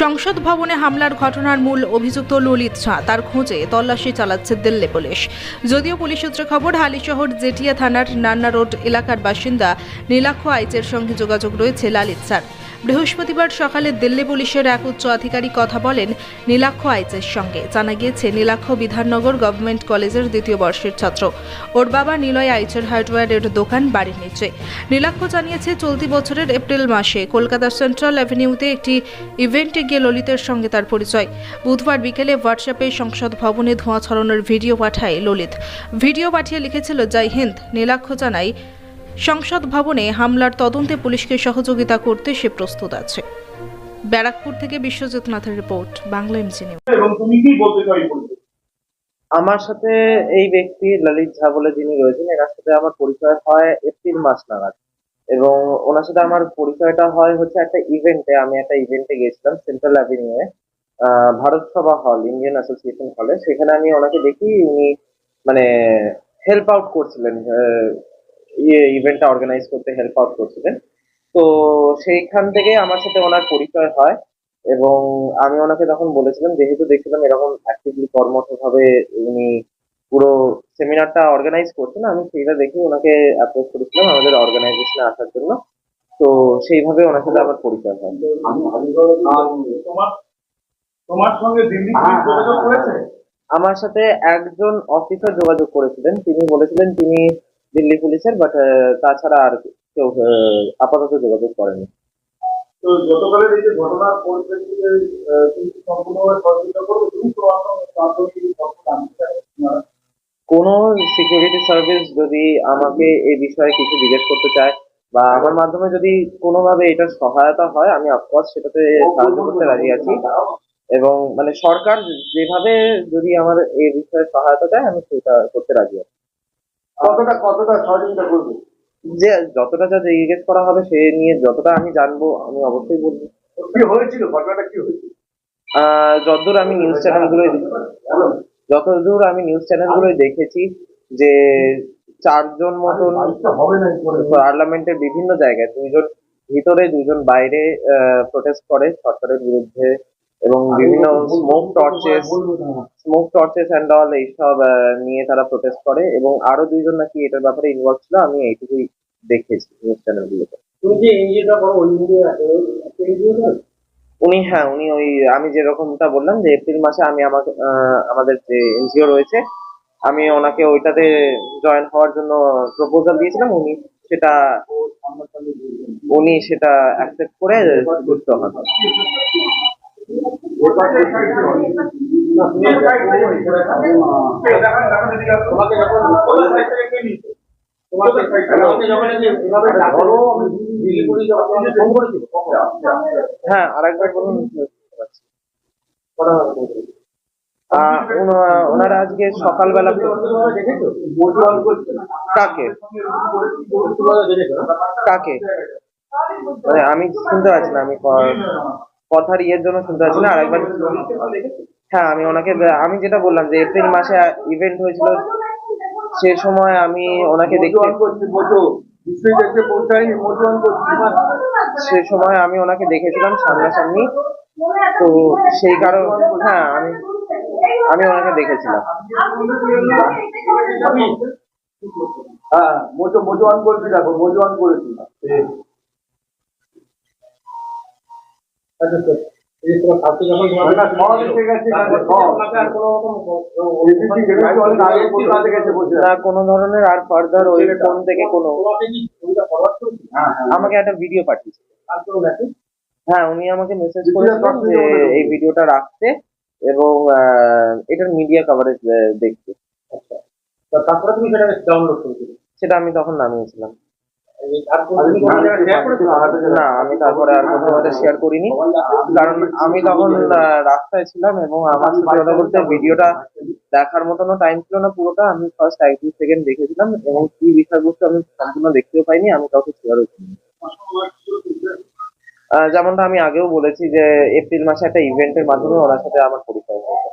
সংসদ ভবনে হামলার ঘটনার মূল অভিযুক্ত ললিত ঝাঁ, তার খোঁজে তল্লাশি চালাচ্ছে দিল্লি পুলিশ। যদিও পুলিশ সূত্রে খবর, হালিশহর জেটিয়া থানার নান্না রোড এলাকার বাসিন্দা নীলাক্ষ আইচের সঙ্গে যোগাযোগ রয়েছে লালিত স্যার বৃহস্পতিবার সকালে দিল্লি পুলিশের এক উচ্চ আধিকারিক কথা বলেন, নীলাক্ষ আইচের সঙ্গে। জানা গিয়েছে, নীলাক্ষ বিধাননগর গভর্নমেন্ট কলেজের দ্বিতীয় বর্ষের ছাত্র। ওর বাবা নিলয় আইচের হার্ডওয়্যারের দোকান বাড়ির নিচে। নীলাক্ষ জানিয়েছে, চলতি বছরের এপ্রিল মাসে কলকাতার সেন্ট্রাল অ্যাভিনিউতে একটি ইভেন্টে গিয়ে ললিতের সঙ্গে তার পরিচয়। বুধবার বিকেলে হোয়াটসঅ্যাপে সংসদ ভবনে ধোঁয়া ছড়ানোর ভিডিও পাঠায় ললিত। ভিডিও পাঠিয়ে লিখেছিল, জয় হিন্দ। নীলাক্ষ জানাই সংসদ ভবনে হামলার তদন্তে পুলিশকে সহযোগিতা করতে সে প্রস্তুত আছে। ব্যারাকপুর থেকে বিশ্বজিৎ নাথের রিপোর্ট বাংলা এমজি নিউজ। এবং তুমি কি বলতে চাই আমার সাথে এই ব্যক্তি ললিত ঝা বলে যিনি রয়েছেন এনার সাথে আমার পরিচয় হয় এপ্রিল মাস নাগাদ। এবং ওনার সাথে আমার পরিচয়টা হয় হচ্ছে একটা ইভেন্টে আমি একটা ইভেন্টে গেছিলাম সেন্ট্রাল অ্যাভিনিউয়ে ভারত সভা হল ইন্ডিয়ান অ্যাসোসিয়েশন হলে। সেখানে আমি ওনাকে দেখি উনি মানে হেল্প আউট করছিলেন আহ, ইয়ে ইভেন্টটা অর্গানাইজ করতে হেল্প আউট করছিলেন তো সেইখান থেকে আমার সাথে ওনার পরিচয় হয় এবং আমি ওনাকে তখন বলেছিলাম যেহেতু দেখছিলাম এরকম অ্যাক্টিভলি কর্মঠভাবে উনি পুরো সেমিনারটা অর্গানাইজ করছেন আমি সেইটা দেখে ওনাকে অ্যাপ্রোচ করেছিলাম আমাদের অর্গানাইজেশনে আসার জন্য। তো সেইভাবে ওনার সাথে আমার পরিচয় হয়। তোমার তোমার সঙ্গে দিল্লি যোগাযোগ করেছে? আমার সাথে একজন অফিসার যোগাযোগ করেছিলেন। তিনি বলেছিলেন তিনি দিল্লি পুলিশের বাট তাছাড়া আর কেউ আপাতত যোগাযোগ করেনি। তো গতকালের এই যে ঘটনার পরিপ্রেক্ষিতে আহ, সম্পূর্ণভাবে সহযোগিতা করবে? তুমি তো আসলে প্রাথমিক সম্পূর্ণ জানতে চাই তোমার কোনো সিকিউরিটি সার্ভিস যদি আমাকে এই বিষয়ে কিছু জিজ্ঞেস করতে চায় বা আমার মাধ্যমে যদি কোনোভাবে এটার সহায়তা হয় আমি অফকোর্স সেটাতে সাহায্য করতে রাজি আছি। এবং মানে সরকার যেভাবে যদি আমার এই বিষয়ে সহায়তা দেয় আমি সেটা করতে রাজি আছি। কতটা কতটা সহযোগিতা করবে? যে যতটা যা জিজ্ঞেস করা হবে সে নিয়ে যতটা আমি জানব আমি অবশ্যই বলব। কি হয়েছিল? ঘটনাটা কি হয়েছিল? যতদূর আমি নিউজ চ্যানেলগুলোয় যতদূর আমি নিউজ চ্যানেলগুলোয় দেখেছি যে চারজন মতন পার্লামেন্টের বিভিন্ন জায়গায় দুইজন ভিতরে দুইজন বাইরে প্রোটেস্ট করে সরকারের বিরুদ্ধে এবং বিভিন্ন smoke torches smoke torches and all এইসব নিয়ে তারা প্রোটেস্ট করে এবং আরও দুইজন নাকি এটার ব্যাপারে ইনভলভ ছিল আমি এইটুকুই দেখেছি নিউজ চ্যানেলগুলোতে তুমি যে এনজিওটা করো ওই এনজিও উনি হ্যাঁ উনি ওই আমি যেরকমটা বললাম যে এপ্রিল মাসে আমি আমাকে আমাদের যে এনজিও রয়েছে আমি ওনাকে ওইটাতে জয়েন হওয়ার জন্য প্রপোজাল দিয়েছিলাম উনি সেটা উনি সেটা অ্যাকসেপ্ট করে যুক্ত হন। হ্যাঁ আরেকবার বলুন। আহ, উনা- ওনারা আজকে সকালবেলা কাকে? কাকে? মানে আমি শুনতে পাচ্ছি না আমি কথার ইয়ের জন্য শুনতে পাচ্ছি না আরেকবার। হ্যাঁ আমি ওনাকে আমি যেটা বললাম যে এপ্রিল মাসে ইভেন্ট হয়েছিল সে সময় আমি ওনাকে দেখতে সে সময় আমি ওনাকে দেখেছিলাম সামনাসামনি। তো সেই কারণ হ্যাঁ আমি আমি ওনাকে দেখেছিলাম। হ্যাঁ মোজো মোজো অন করছি দেখো মোজো অন করেছি। কোনো ধরনের আর ফার্দার ওই ফোন থেকে কোনো আমাকে একটা ভিডিও পাঠিয়েছে। হ্যাঁ উনি আমাকে মেসেজ করেছিলেন যে এই ভিডিওটা রাখতে এবং এটার মিডিয়া কভারেজ দেখতে। আচ্ছা। তারপরে তুমি সেটা ডাউনলোড করেছিলে? সেটা আমি তখন নামিয়েছিলাম। না আমি তারপরে আর এটা শেয়ার করিনি কারণ আমি তখন রাস্তায় ছিলাম এবং আমার কথা বলতে ভিডিওটা দেখার মতনও টাইম ছিল না পুরোটা আমি ফার্স্ট এক দুই সেকেন্ড দেখেছিলাম এবং কি বিষয়বস্তু আমি সম্পূর্ণ দেখতেও পাইনি আমি কাউকে শেয়ারও করিনি যেমনটা আমি আগেও বলেছি যে এপ্রিল মাসে একটা ইভেন্টের মাধ্যমে ওনার সাথে আমার পরিচয় হয়েছে